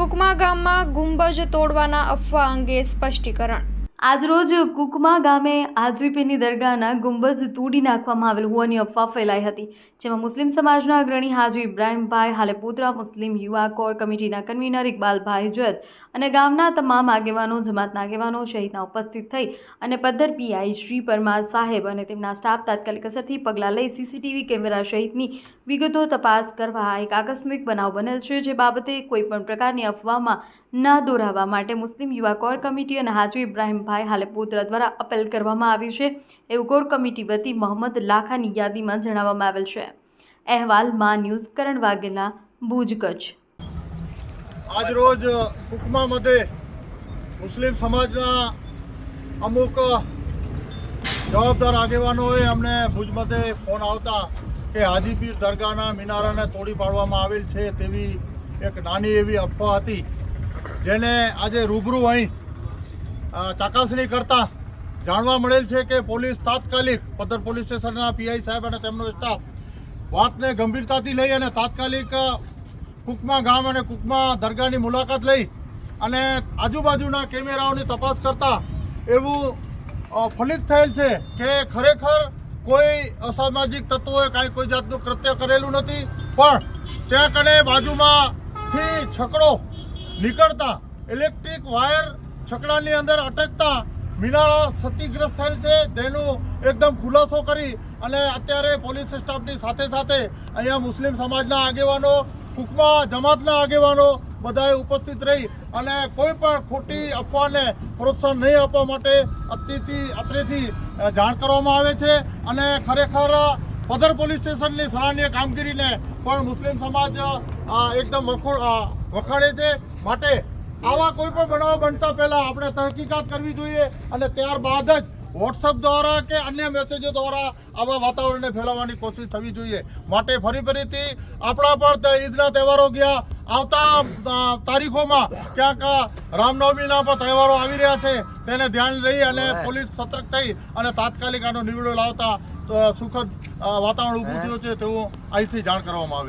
કુકમા ગામમાં ગુંબજ તોડવાના અફવા અંગે સ્પષ્ટીકરણ આજરોજ કુકમા ગામે આજીપીની દરગાહના ગુંબજ તોડી નાખવામાં આવેલ હોવાની અફવા ફેલાઈ હતી, જેમાં મુસ્લિમ સમાજના અગ્રણી હાજી ઇબ્રાહીમભાઈ, હાલે પુત્રા મુસ્લિમ યુવા કોર કમિટીના કન્વીનર ઇકબાલભાઈ જત અને ગામના તમામ આગેવાનો, જમાતના આગેવાનો સહિતના ઉપસ્થિત થઈ અને પદ્ધર પીઆઈ શ્રી પરમાર સાહેબ અને તેમના સ્ટાફ તાત્કાલિક અસરથી પગલાં લઈ સીસીટીવી કેમેરા સહિતની વિગતો તપાસ કરવા એક આકસ્મિક બનાવ બનેલ છે, જે બાબતે કોઈપણ પ્રકારની અફવામાં ના દોરાવા માટે મુસ્લિમ યુવા કોર કમિટી અને હાજી ઇબ્રાહીમભાઈ ભાઈ હાલેપોત્રા દ્વારા અપીલ કરવામાં આવી છે. એવું કોર કમિટી વતી મોહમ્મદ લાખાની યાદીમાં જણાવવામાં આવેલ છે. અહેવાલ, મા ન્યૂઝ, કરણ વાઘેલા, ભુજ કચ્છ. આજ રોજ હુકમા મધે મુસ્લિમ સમાજના અમુક જવાબદાર આગેવાનોએ અમને ભુજ મધે ફોન આવતા કે હાજીપીર દરગાહના મિનારાને તોડી પાડવામાં આવેલ છે તેવી એક નાની એવી અફવા હતી. જેને આજે રૂબરૂ અહીં ચકાસણી કરતા જાણવા મળેલ છે કે પોલીસ તાત્કાલિક પદ્ધર પોલીસ સ્ટેશનના પીઆઈ સાહેબ અને તેમનો સ્ટાફ વાતને ગંભીરતાથી લઈ અને તાત્કાલિક કુકમા ગામ અને કુકમા દરગાહની મુલાકાત લઈ અને આજુબાજુના કેમેરાઓની તપાસ કરતા એવું ફલિત થયેલ છે કે ખરેખર કોઈ અસામાજિક તત્વોએ કાંઈ કોઈ જાતનું કૃત્ય કરેલું નથી, પણ ત્યાં કને બાજુમાંથી છકડો નીકળતા ઇલેક્ટ્રિક વાયર છકડાની અંદર અટકતા મીનાળા ક્ષતિગ્રસ્ત થયેલ છે. તેનો એકદમ ખુલાસો કરી અને અત્યારે પોલીસ સ્ટાફની સાથે સાથે અહીંયા મુસ્લિમ સમાજના આગેવાનો કુકમા જમાતના આગેવાનો બધાએ ઉપસ્થિત રહી અને કોઈ પણ ખોટી અફવાને પ્રોત્સાહન નહીં આપવા માટે અત્રેથી અત્રેથી જાણ કરવામાં આવે છે અને ખરેખર પદર પોલીસ સ્ટેશનની સરાહનીય કામગીરીને પણ મુસ્લિમ સમાજ એકદમ વખોડ અ, વખાડે છે. માટે આવા કોઈ પણ બનાવ બનતા પહેલા આપણે તહકીકાત કરવી જોઈએ અને ત્યારબાદ જ વોટ્સઅપ દ્વારા કે અન્ય મેસેજો દ્વારા આવા વાતાવરણને ફેલાવવાની કોશિશ થવી જોઈએ. માટે ફરી ફરીથી આપણા પણ તે ઈદના તહેવારો ગયા. આવતા તારીખોમાં ક્યાંક રામનવમીના પણ તહેવારો આવી રહ્યા છે. તેને ધ્યાન રહી અને પોલીસ સતર્ક થઈ અને તાત્કાલિક આનો નિવડો લાવતા સુખદ વાતાવરણ ઊભું થયું છે તેવું અહીંથી જાણ કરવામાં આવે છે.